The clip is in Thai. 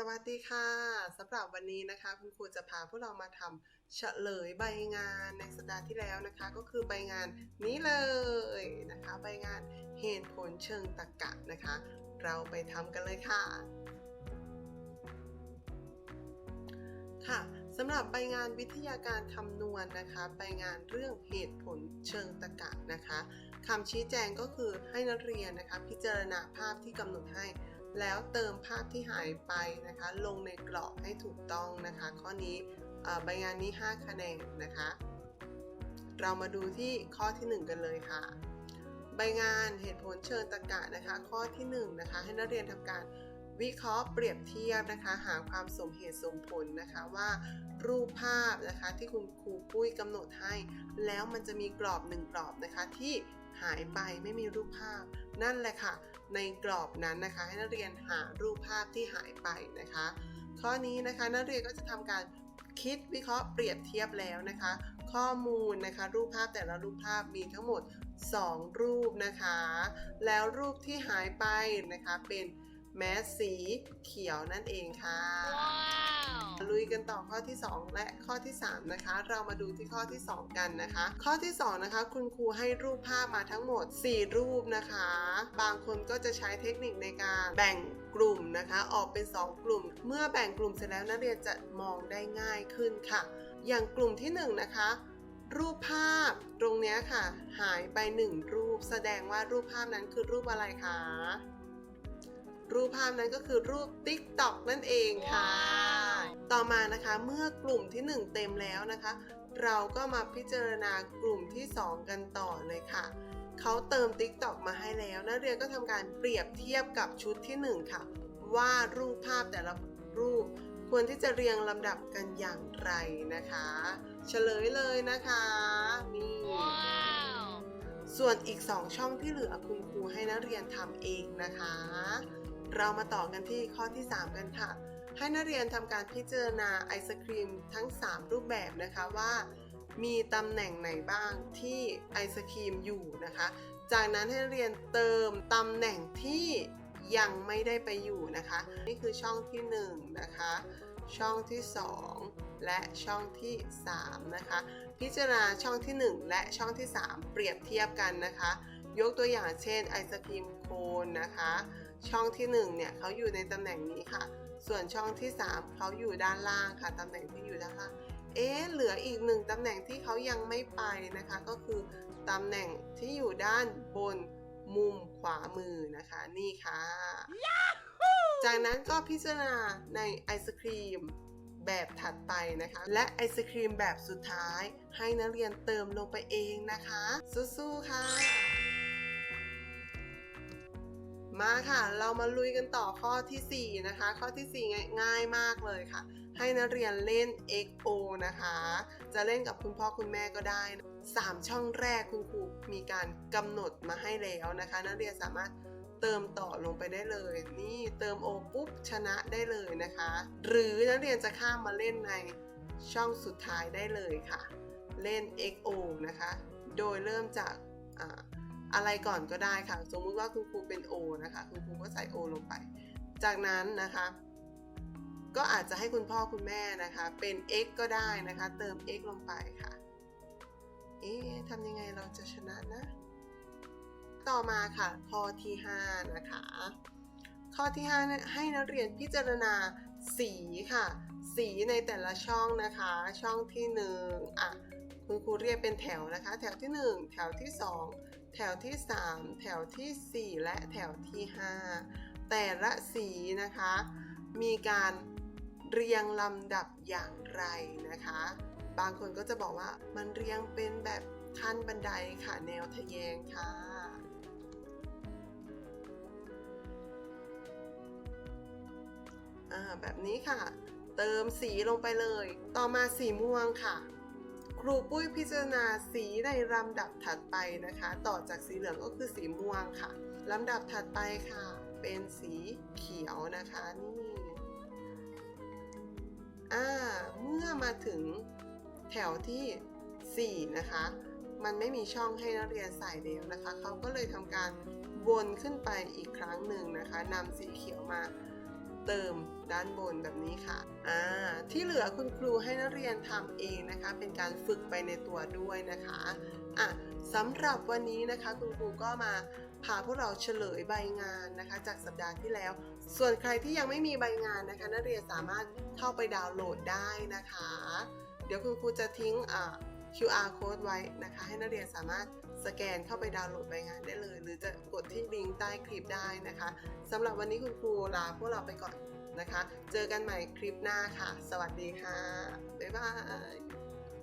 สวัสดีค่ะสำหรับวันนี้นะคะคุณครูจะพาพวกเรามาทำเฉลยใบงานในสัปดาห์ที่แล้วนะคะ ก็คือใบงานนี้เลยนะคะ ใบงานเหตุผลเชิงตรรกะนะคะ เราไปทำกันเลยค่ะ ค่ะสำหรับใบงานวิทยาการคำนวณนะคะ ใบงานเรื่องเหตุผลเชิงตรรกะนะคะคำชี้แจงก็คือให้นักเรียนนะคะ พิจารณาภาพที่กำหนดให้ แล้วเติมภาพที่หายไปนะคะ ลงในกรอบให้ถูกต้องนะคะ ข้อนี้ใบงานนี้ 5 คะแนนนะคะ เรามาดูที่ข้อที่ 1 กันเลยค่ะ ใบงานเหตุผลเชิงตรรกะนะคะ ข้อที่1นะคะให้นักเรียนทำการวิเคราะห์เปรียบเทียบนะคะ หาความสมเหตุสมผลนะคะว่ารูปภาพนะคะที่คุณครูปุ้ยกำหนดให้ แล้วมันจะมีกรอบหนึ่งกรอบนะคะที่หายไปไม่มีรูปภาพ นั่นแหละค่ะ ในกรอบนั้นนะคะ ให้นักเรียนหารูปภาพที่หายไปนะคะ ข้อนี้นะคะนักเรียนก็จะทำการคิดวิเคราะห์เปรียบเทียบแล้วนะคะ ข้อมูลนะคะ รูปภาพแต่ละรูปภาพมีทั้งหมด 2 รูปนะคะ แล้วรูปที่หายไปนะคะเป็นแมสสีเขียวนั่นเองค่ะ ลุยกันต่อข้อที่ 2 และข้อที่ 3 นะคะ เรามาดูที่ข้อที่ 2 กันนะคะ ข้อที่ 2 นะคะ คุณครูให้รูปภาพมาทั้งหมด 4 รูปนะคะ บางคนก็จะใช้เทคนิคในการแบ่งกลุ่มนะคะ ออกเป็น 2 กลุ่ม เมื่อแบ่งกลุ่มเสร็จแล้วนักเรียนจะมองได้ง่ายขึ้นค่ะ อย่างกลุ่มที่ 1 นะคะรูปภาพตรงนี้ค่ะ หายไป1รูป แสดงว่ารูปภาพนั้นคือรูปอะไรคะรูปภาพนั้นก็คือรูป TikTok นั่นเองค่ะ ต่อมานะคะเมื่อกลุ่มที่ 1 เต็มแล้วนะคะ เราก็มาพิจารณากลุ่มที่ 2 กันต่อเลยค่ะเขาเติม TikTok มาให้แล้วนักเรียนก็ทำการเปรียบเทียบกับชุดที่ 1 ค่ะ ว่ารูปภาพแต่ละรูปควรที่จะเรียงลำดับกันอย่างไรนะคะเฉลยเลยนะคะนี่ส่วนอีก 2 ช่องที่เหลือคุณครูให้นักเรียนทำเองนะคะ เรามาต่อกันที่ข้อที่ 3 กันค่ะ ให้นักเรียนทำการพิจารณาไอศครีมทั้ง 3 รูปแบบนะคะว่ามีตำแหน่งไหนบ้างที่ไอศครีมอยู่นะคะ จากนั้นให้นักเรียนเติมตำแหน่งที่ยังไม่ได้ไปอยู่นะคะ นี่คือช่องที่ 1 นะคะ ช่องที่ 2 และช่องที่ 3 นะคะ พิจารณาช่องที่ 1 และช่องที่ 3 เปรียบเทียบกันนะคะ ยกตัวอย่างเช่นไอศครีมโคนนะคะ ช่องที่1เนี่ยเขาอยู่ในตำแหน่งนี้ค่ะ ส่วนช่องที่ 3เขาอยู่ด้านล่างค่ะตำแหน่งที่อยู่ด้านล่างเอ๊ะเหลืออีกหนึ่งตำแหน่งที่เขายังไม่ไปนะคะ ก็คือตำแหน่งที่อยู่ด้านบนมุมขวามือนะคะนี่ค่ะจากนั้นก็พิจารณาในไอศครีมแบบถัดไปนะคะ และไอศครีมแบบสุดท้ายให้นักเรียนเติมลงไปเองนะคะ สู้ๆค่ะ มาค่ะ เรามาลุยกันต่อข้อทีสี่4 นะคะ ข้อทีสี่ 4 ง่ายมากเลยค่ะ ให้นักเรียนเล่น XO นะคะ จะเล่นกับคุณพ่อคุณแม่ก็ได้นะสามช่องแรกคุณครูมีการกำหนดมาให้แล้วนะคะ นักเรียนสามารถเติมต่อลงไปได้เลย นี่เติม O ปุ๊บชนะได้เลยนะคะ หรือนักเรียนจะข้ามมาเล่นในช่องสุดท้ายได้เลยค่ะ เล่น XO นะคะ โดยเริ่มจากอ่า อะไรก่อนก็ได้ค่ะ สมมุติว่าคุณครูเป็น O นะคะคุณครูก็ใส่ O ลงไป จากนั้นนะคะ ก็อาจจะให้คุณพ่อคุณแม่นะคะ เป็น x ก็ได้นะคะ เติม x ลงไปค่ะ เอ๊ะทำยังไงเราจะชนะนะ ต่อมาค่ะ ข้อที่ 5 นะคะ ข้อที่5เนี่ให้นักเรียนพิจารณาสีค่ะ สีในแต่ละช่องนะคะ ช่องที่1อะคุณครูเรียกเป็นแถวนะคะ แถวที่ 1 แถวที่ 2 แถวที่ 3 แถวทีสี่ 4 และแถวที่ 5 แต่ละสีนะคะ มีการเรียงลำดับอย่างไรนะคะ บางคนก็จะบอกว่ามันเรียงเป็นแบบขั้นบันไดค่ะแนวทะแยงค่ะแบบนี้ค่ะ เติมสีลงไปเลย ต่อมาสีม่วงค่ะ ครูปุ้ยพิจารณาสีในลำดับถัดไปนะคะ ต่อจากสีเหลืองก็คือสีม่วงค่ะลำดับถัดไปค่ะ เป็นสีเขียวนะคะนี่อ่าเมื่อมาถึงแถวที่ 4 นะคะ มันไม่มีช่องให้นักเรียนใส่แล้วนะคะ เขาก็เลยทำการวนขึ้นไปอีกครั้งหนึ่งนะคะนำสีเขียวมา เติมด้านบนแบบนี้ค่ะอ่าที่เหลือคุณครูให้นักเรียนทำเองนะคะ เป็นการฝึกไปในตัวด้วยนะคะอะสำหรับวันนี้นะคะ คุณครูก็มาพาพวกเราเฉลยใบงานนะคะ จากสัปดาห์ที่แล้ว ส่วนใครที่ยังไม่มีใบงานนะคะ นักเรียนสามารถเข้าไปดาวน์โหลดได้นะคะ เดี๋ยวคุณครูจะทิ้งอ่า QR code ไว้นะคะ ให้นักเรียนสามารถ สแกนเข้าไปดาวน์โหลดใบงานได้เลย หรือจะกดที่ลิงก์ใต้คลิปได้นะคะสำหรับวันนี้คุณครูลาพวกเราไปก่อนนะคะ เจอกันใหม่คลิปหน้าค่ะ สวัสดีค่ะ บ๊ายบาย